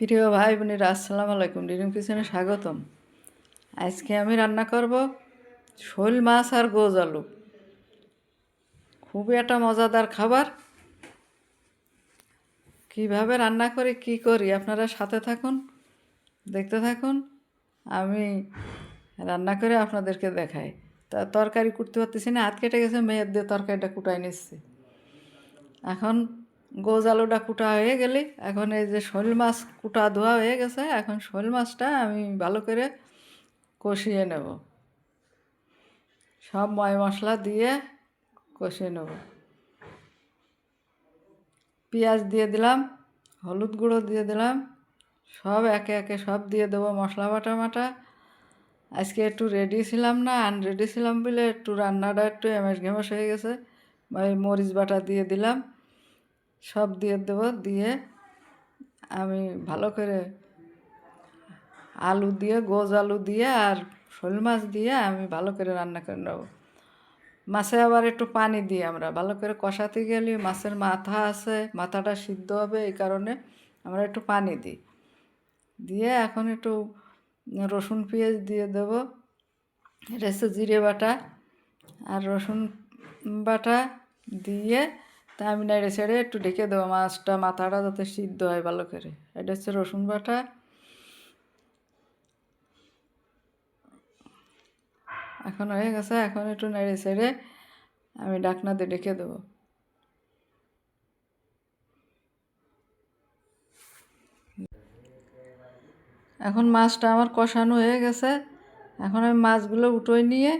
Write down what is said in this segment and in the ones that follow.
প্রিয় ভাই বোনেরা, আসসালামু আলাইকুম। ডিরিম কিচেনে স্বাগতম। আজকে আমি রান্না করব শোল মাছ আর গোজ আলু। খুবই একটা মজাদার খাবার। কীভাবে রান্না করি, কি করি, আপনারা সাথে থাকুন, দেখতে থাকুন। আমি রান্না করে আপনাদেরকে দেখাই। তা তরকারি কুটতে পারতেছি না হাত কেটে গেছে, মেয়ের দিয়ে তরকারিটা কুটাই নিচ্ছি। এখন গোজ আলুটা কুটা হয়ে গেলে। এখন এই যে শোল মাছ কুটা ধোয়া হয়ে গেছে, এখন শোল মাছটা আমি ভালো করে কষিয়ে নেব। সব ময় মশলা দিয়ে কষিয়ে নেব। পেঁয়াজ দিয়ে দিলাম, হলুদ গুঁড়ো দিয়ে দিলাম, সব একে একে সব দিয়ে দেবো মশলা বাটা মাটা। আজকে একটু রেডি ছিলাম না আনরেডি ছিলাম বলে একটু রান্নাটা একটু এমেস ঘেমস হয়ে গেছে। মরিচ বাটা দিয়ে দিলাম। সব দিয়ে দেবো, দিয়ে আমি ভালো করে আলু দিয়ে, গোজ আলু দিয়ে আর শোল মাছ দিয়ে আমি ভালো করে রান্না করে নেব। মাছে আবার একটু পানি দিই আমরা, ভালো করে কষাতে গেলে মাছের মাথা আছে, মাথাটা সিদ্ধ হবে, এই কারণে আমরা একটু পানি দিই। দিয়ে এখন একটু রসুন পেঁয়াজ দিয়ে দেবো হচ্ছে জিরে বাটা, আর রসুন বাটা দিয়ে তা আমি নেড়ে ছেড়ে একটু ঢেকে দেবো, মাছটা মাথাটা যাতে সিদ্ধ হয় ভালো করে। এটা হচ্ছে রসুন বাটা। এখন হয়ে গেছে, এখন একটু নেড়ে ছেড়ে আমি ডাকনা দিয়ে ডেকে দেবো। এখন মাছটা আমার কষানো হয়ে গেছে। এখন আমি মাছগুলো উঠোয় নিয়ে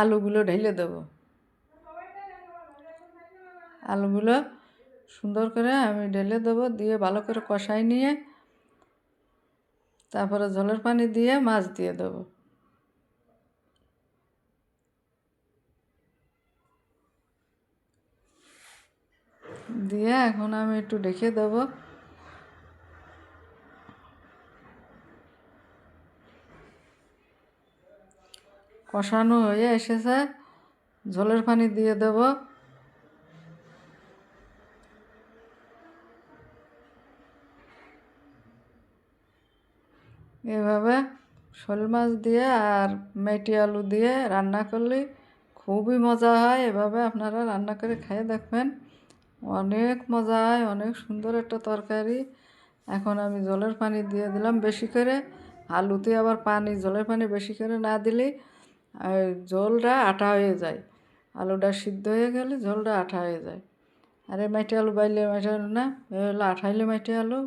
আলুগুলো ঢেলে দেবো। আলুগুলো সুন্দর করে আমি ঢেলে দেবো, দিয়ে ভালো করে কষাই নিয়ে তারপরে জলের পানি দিয়ে মাছ দিয়ে দেবো। দিয়ে এখন আমি একটু ডেকে দেবো। কষানো হয়ে এসেছে, জলের পানি দিয়ে দেবো। এভাবে শোল মাছ দিয়ে আর মেটি আলু দিয়ে রান্না করলে খুবই মজা হয়। এভাবে আপনারা রান্না করে খেয়ে দেখবেন। অনেক মজা হয়, অনেক সুন্দর একটা তরকারি। এখন আমি জলের পানি দিয়ে দিলাম বেশি করে। আলুতে আবার পানি, জলের পানি বেশি করে না দিলে জলটা আঠা হয়ে যায়। আলুটা সিদ্ধ হয়ে গেলে জলটা আঠা হয়ে যায়। আরে মাটি আলু বাইলে মাটি আলু না, এ হলো আঠাইলে মাটি আলু।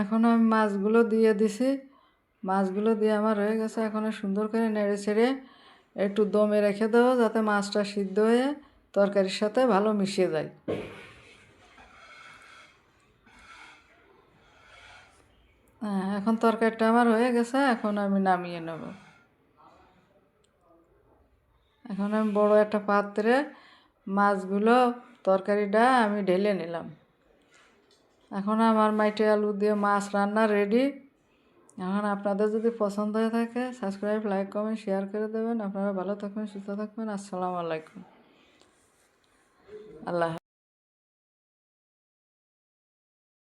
এখন আমি মাছগুলো দিয়ে দিছি। মাছগুলো দিয়ে আমার হয়ে গেছে এখন সুন্দর করে নেড়ে ছেড়ে একটু দমে রেখে দেবো যাতে মাছটা সিদ্ধ হয়ে তরকারির সাথে ভালো মিশিয়ে যায়। হ্যাঁ এখন তরকারিটা আমার হয়ে গেছে, এখন আমি নামিয়ে নেব। এখন আমি বড় একটা পাত্রে মাছগুলো তরকারিটা আমি ঢেলে নিলাম। এখন আমার মাইটে আলু দিয়ে মাছ রান্না রেডি এখন আপনাদের যদি পছন্দ হয়ে থাকে সাবস্ক্রাইব লাইক কমেন্ট শেয়ার করে দেবেন। আপনারা ভালো থাকবেন, সুস্থ থাকবেন। আসসালামু আলাইকুম। আল্লাহ